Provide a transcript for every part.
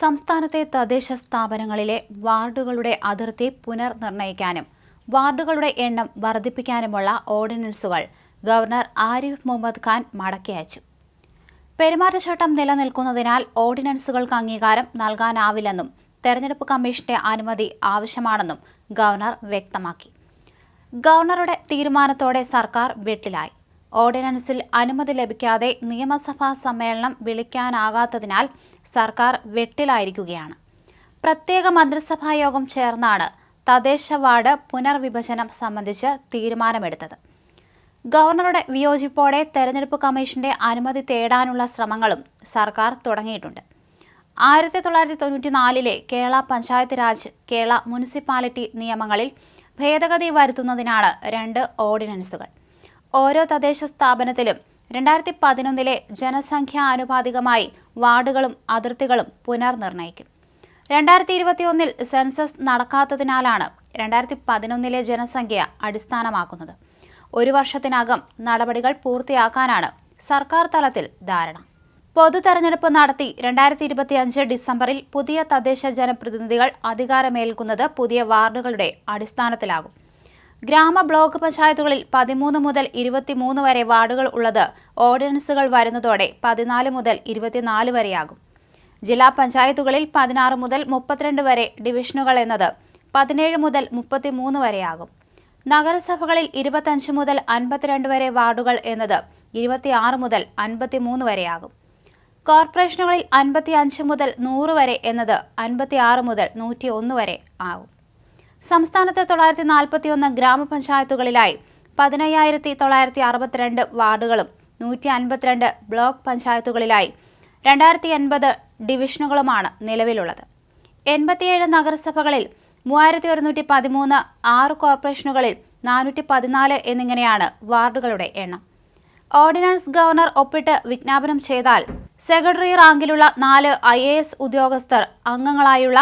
സംസ്ഥാനത്തെ തദ്ദേശ സ്ഥാപനങ്ങളിലെ വാർഡുകളുടെ അതിർത്തി പുനർനിർണയിക്കാനും വാർഡുകളുടെ എണ്ണം വർദ്ധിപ്പിക്കാനുമുള്ള ഓർഡിനൻസുകൾ ഗവർണർ ആരിഫ് മുഹമ്മദ് ഖാൻ മടക്കി അയച്ചു പെരുമാറ്റച്ചട്ടം നിലനിൽക്കുന്നതിനാൽ ഓർഡിനൻസുകൾക്ക് അംഗീകാരം നൽകാനാവില്ലെന്നും തെരഞ്ഞെടുപ്പ് കമ്മീഷന്റെ അനുമതി ആവശ്യമാണെന്നും ഗവർണർ വ്യക്തമാക്കി. ഗവർണറുടെ തീരുമാനത്തോടെ സർക്കാർ വെട്ടിലായി. ഓർഡിനൻസിൽ അനുമതി ലഭിക്കാതെ നിയമസഭാ സമ്മേളനം വിളിക്കാനാകാത്തതിനാൽ സർക്കാർ വെട്ടിലായിരിക്കുകയാണ്. പ്രത്യേക മന്ത്രിസഭാ യോഗം ചേർന്നാണ് തദ്ദേശ വാർഡ് പുനർവിഭജനം സംബന്ധിച്ച് തീരുമാനമെടുത്തത്. ഗവർണറുടെ വിയോജിപ്പോടെ തെരഞ്ഞെടുപ്പ് കമ്മീഷന്റെ അനുമതി തേടാനുള്ള ശ്രമങ്ങളും സർക്കാർ തുടങ്ങിയിട്ടുണ്ട്. ആയിരത്തി തൊള്ളായിരത്തി തൊണ്ണൂറ്റിനാലിലെ കേരള പഞ്ചായത്ത് രാജ് കേരള മുനിസിപ്പാലിറ്റി നിയമങ്ങളിൽ ഭേദഗതി വരുത്തുന്നതിനാണ് രണ്ട് ഓർഡിനൻസുകൾ. ഓരോ തദ്ദേശ സ്ഥാപനത്തിലും രണ്ടായിരത്തി പതിനൊന്നിലെ ജനസംഖ്യാ ആനുപാതികമായി വാർഡുകളും അതിർത്തികളും പുനർനിർണയിക്കും രണ്ടായിരത്തി ഇരുപത്തിയൊന്നിൽ സെൻസസ് നടക്കാത്തതിനാലാണ് രണ്ടായിരത്തി പതിനൊന്നിലെ ജനസംഖ്യ അടിസ്ഥാനമാക്കുന്നത്. ഒരു വർഷത്തിനകം നടപടികൾ പൂർത്തിയാക്കാനാണ് സർക്കാർ തലത്തിൽ ധാരണ. പൊതു തെരഞ്ഞെടുപ്പ് നടത്തി രണ്ടായിരത്തി ഇരുപത്തിയഞ്ച് ഡിസംബറിൽ പുതിയ തദ്ദേശ ജനപ്രതിനിധികൾ അധികാരമേൽക്കുന്നത് പുതിയ വാർഡുകളുടെ അടിസ്ഥാനത്തിലാകും. ഗ്രാമ ബ്ലോക്ക് പഞ്ചായത്തുകളിൽ പതിമൂന്ന് മുതൽ ഇരുപത്തിമൂന്ന് വരെ വാർഡുകൾ ഉള്ളത് ഓർഡിനൻസുകൾ വരുന്നതോടെ പതിനാല് മുതൽ ഇരുപത്തിനാല് വരെയാകും. ജില്ലാ പഞ്ചായത്തുകളിൽ പതിനാറ് മുതൽ മുപ്പത്തിരണ്ട് വരെ ഡിവിഷനുകൾ എന്നത് പതിനേഴ് മുതൽ മുപ്പത്തിമൂന്ന് വരെയാകും. നഗരസഭകളിൽ ഇരുപത്തഞ്ച് മുതൽ അൻപത്തിരണ്ട് വരെ വാർഡുകൾ എന്നത് ഇരുപത്തിയാറ് മുതൽ അൻപത്തിമൂന്ന് വരെയാകും. കോർപ്പറേഷനുകളിൽ അൻപത്തി അഞ്ച് മുതൽ നൂറ് വരെ എന്നത് അൻപത്തിയാറ് മുതൽ നൂറ്റി ഒന്ന് വരെ ആകും. സംസ്ഥാനത്ത് തൊള്ളായിരത്തി നാൽപ്പത്തിയൊന്ന് ഗ്രാമപഞ്ചായത്തുകളിലായി പതിനയ്യായിരത്തി തൊള്ളായിരത്തി അറുപത്തിരണ്ട് വാർഡുകളും നൂറ്റി അൻപത്തിരണ്ട് ബ്ലോക്ക് പഞ്ചായത്തുകളിലായി രണ്ടായിരത്തി എൺപത് ഡിവിഷനുകളുമാണ് നിലവിലുള്ളത്. എൺപത്തിയേഴ് നഗരസഭകളിൽ മൂവായിരത്തി ഒരുന്നൂറ്റി പതിമൂന്ന് ആറ് കോർപ്പറേഷനുകളിൽ നാനൂറ്റി പതിനാല് എന്നിങ്ങനെയാണ് വാർഡുകളുടെ എണ്ണം. ഓർഡിനൻസ് ഗവർണർ ഒപ്പിട്ട് വിജ്ഞാപനം ചെയ്താൽ സെക്രട്ടറി റാങ്കിലുള്ള നാല് ഐ ഉദ്യോഗസ്ഥർ അംഗങ്ങളായുള്ള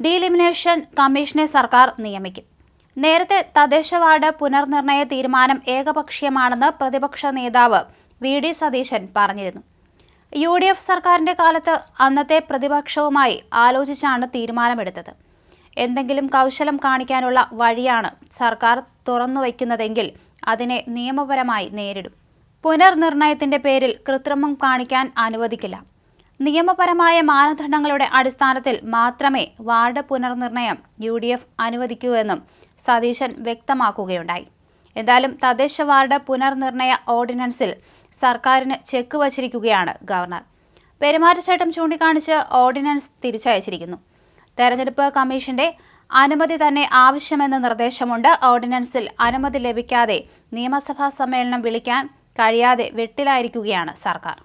ഡീലിമിനേഷൻ കമ്മീഷനെ സർക്കാർ നിയമിക്കും. നേരത്തെ തദ്ദേശ വാർഡ് പുനർനിർണയ തീരുമാനം ഏകപക്ഷീയമാണെന്ന് പ്രതിപക്ഷ നേതാവ് വി ഡി സതീശൻ പറഞ്ഞിരുന്നു. യു ഡി എഫ് സർക്കാരിന്റെ കാലത്ത് അന്നത്തെ പ്രതിപക്ഷവുമായി ആലോചിച്ചാണ് തീരുമാനമെടുത്തത്. എന്തെങ്കിലും കൗശലം കാണിക്കാനുള്ള വഴിയാണ് സർക്കാർ തുറന്നു വയ്ക്കുന്നതെങ്കിൽ അതിനെ നിയമപരമായി നേരിടും. പുനർനിർണയത്തിന്റെ പേരിൽ കൃത്രിമം കാണിക്കാൻ അനുവദിക്കില്ല. നിയമപരമായ മാനദണ്ഡങ്ങളുടെ അടിസ്ഥാനത്തിൽ മാത്രമേ വാർഡ് പുനർനിർണയം യു ഡി എഫ് അനുവദിക്കൂ എന്നും സതീശൻ വ്യക്തമാക്കുകയുണ്ടായി. എന്തായാലും തദ്ദേശ വാർഡ് പുനർനിർണയ ഓർഡിനൻസിൽ സർക്കാരിന് ചെക്ക് വച്ചിരിക്കുകയാണ് ഗവർണർ. പെരുമാറ്റച്ചട്ടം ചൂണ്ടിക്കാണിച്ച് ഓർഡിനൻസ് തിരിച്ചയച്ചിരിക്കുന്നു. തെരഞ്ഞെടുപ്പ് കമ്മീഷന്റെ അനുമതി തന്നെ ആവശ്യമെന്ന നിർദ്ദേശമുണ്ട്. ഓർഡിനൻസിൽ അനുമതി ലഭിക്കാതെ നിയമസഭാ സമ്മേളനം വിളിക്കാൻ കഴിയാതെ വെട്ടിലായിരിക്കുകയാണ് സർക്കാർ.